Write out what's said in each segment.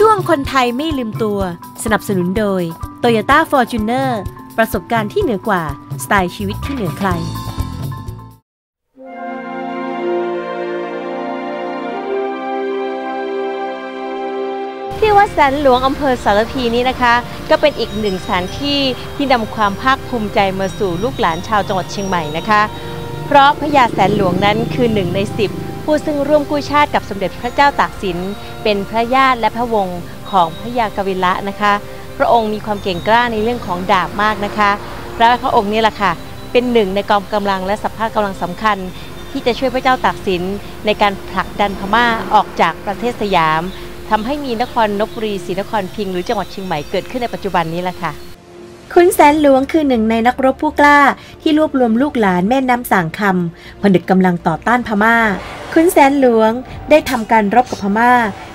ช่วงคนไทยไม่ลืมตัว สนับสนุนโดย Toyota Fortuner ประสบการณ์ที่เหนือกว่า สไตล์ชีวิตที่เหนือใคร ที่วัดแสนหลวงอำเภอสารพีนี้นะคะ ก็เป็นอีกหนึ่งสถานที่ที่นำความภาคภูมิใจมาสู่ลูกหลานชาวจังหวัดเชียงใหม่นะคะ เพราะพระยาแสนหลวงนั้นคือหนึ่งในสิบ ผู้ซึ่งร่วมกู้ชาติกับสมเด็จพระเจ้าตากสิน เป็นพระญาติและพระวงศ์ของพระยากวิละนะคะ พระองค์มีความเก่งกล้าในเรื่องของดาบมากนะคะและพระองค์นี่แหละค่ะ เป็นหนึ่งในกองกำลังและสัพพะกำลังสำคัญ ที่จะช่วยพระเจ้าตากสิน ในการผลักดันพม่าออกจากประเทศสยามทำให้มีนครนบุรีศรีนครพิง หรือจังหวัดเชียงใหม่เกิดขึ้นในปัจจุบันนี้แหละค่ะขุนแสนหลวงคือหนึ่งในนักรบผู้กล้า ที่รวบรวมลูกหลานแม่น้ำสางคำผนึกกำลังต่อต้านพม่า ขุนแสนหลวงได้ทำการรบกับพม่า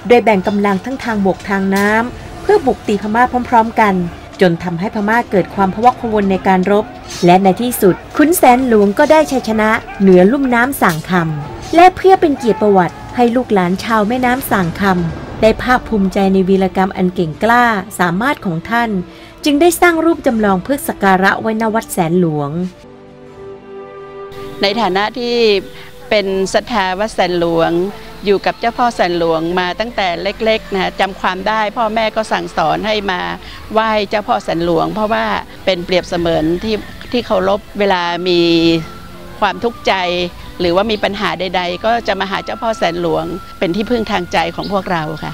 โดยแบ่งกำลังทั้งทางบกทางน้ำเพื่อบุกตีพม่าพร้อม ๆ กัน จนทำให้พม่าเกิดความพะวกพะวนในการรบ และในที่สุดขุนแสนหลวงก็ได้ชัยชนะเหนือลุ่มน้ำสางคำและเพื่อเป็นเกียรติประวัติให้ลูกหลานชาวแม่น้ำสางคำได้ภาคภูมิใจในวีรกรรมอันเก่งกล้าสามารถของท่าน จึงได้สร้างรูปจำลองเพื่อสักการะไว้ณวัดแสนหลวง ในฐานะที่ เป็นศรัทธาวัดแสนหลวง อยู่กับเจ้าพ่อแสนหลวงมาตั้งแต่เล็กๆนะจำความได้พ่อแม่ก็สั่งสอนให้มาไหว้เจ้าพ่อแสนหลวง เพราะว่าเป็นเปรียบเสมือนที่ที่เคารพเวลามีความทุกข์ใจ หรือว่ามีปัญหาใด ๆ ก็จะมาหาเจ้าพ่อแสนหลวง เป็นที่พึ่งทางใจของพวกเราค่ะ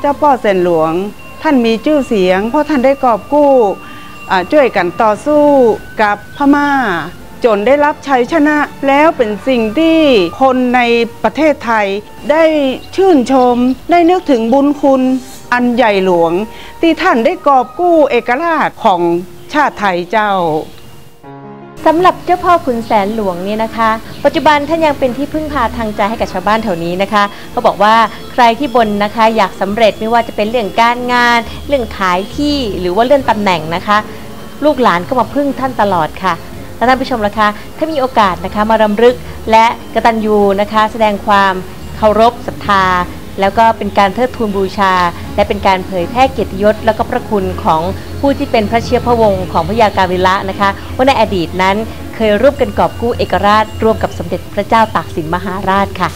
เจ้าพ่อเซนหลวงท่านมีชื่อเสียง เพราะท่านได้กอบกู้ช่วยกันต่อสู้กับพม่า จนได้รับชัยชนะแล้วเป็นสิ่งที่คนในประเทศไทย ได้ชื่นชม ได้นึกถึงบุญคุณอันใหญ่หลวง ที่ท่านได้กอบกู้เอกราชของชาติไทยเจ้าสำหรับเจ้าพ่อขุนแสนหลวงเนี่ยนะคะ ปัจจุบันท่านยังเป็นที่พึ่งพาทางใจให้กับชาวบ้านแถวนี้นะคะเขาบอกว่าใครที่บนนะคะอยากสำเร็จไม่ว่าจะเป็นเรื่องการงาน เรื่องขายที่หรือว่าเรื่องตำแหน่งนะคะ ลูกหลานก็มาพึ่งท่านตลอดค่ะ และท่านผู้ชมล่ะคะ ถ้ามีโอกาสนะคะมารำลึกและกระตันยูนะคะ แสดงความเคารพศรัทธา แล้วก็เป็นการเทิดทูนบูชา และเป็นการเผยแพร่เกียรติยศ แล้วก็พระคุณของผู้ที่เป็นพระเชื้อพระวงศ์ของพระยากาวิละนะคะว่าในอดีตนั้นเคยร่วมกันกอบกู้เอกราชร่วมกับสมเด็จพระเจ้าตากสินมหาราชค่ะ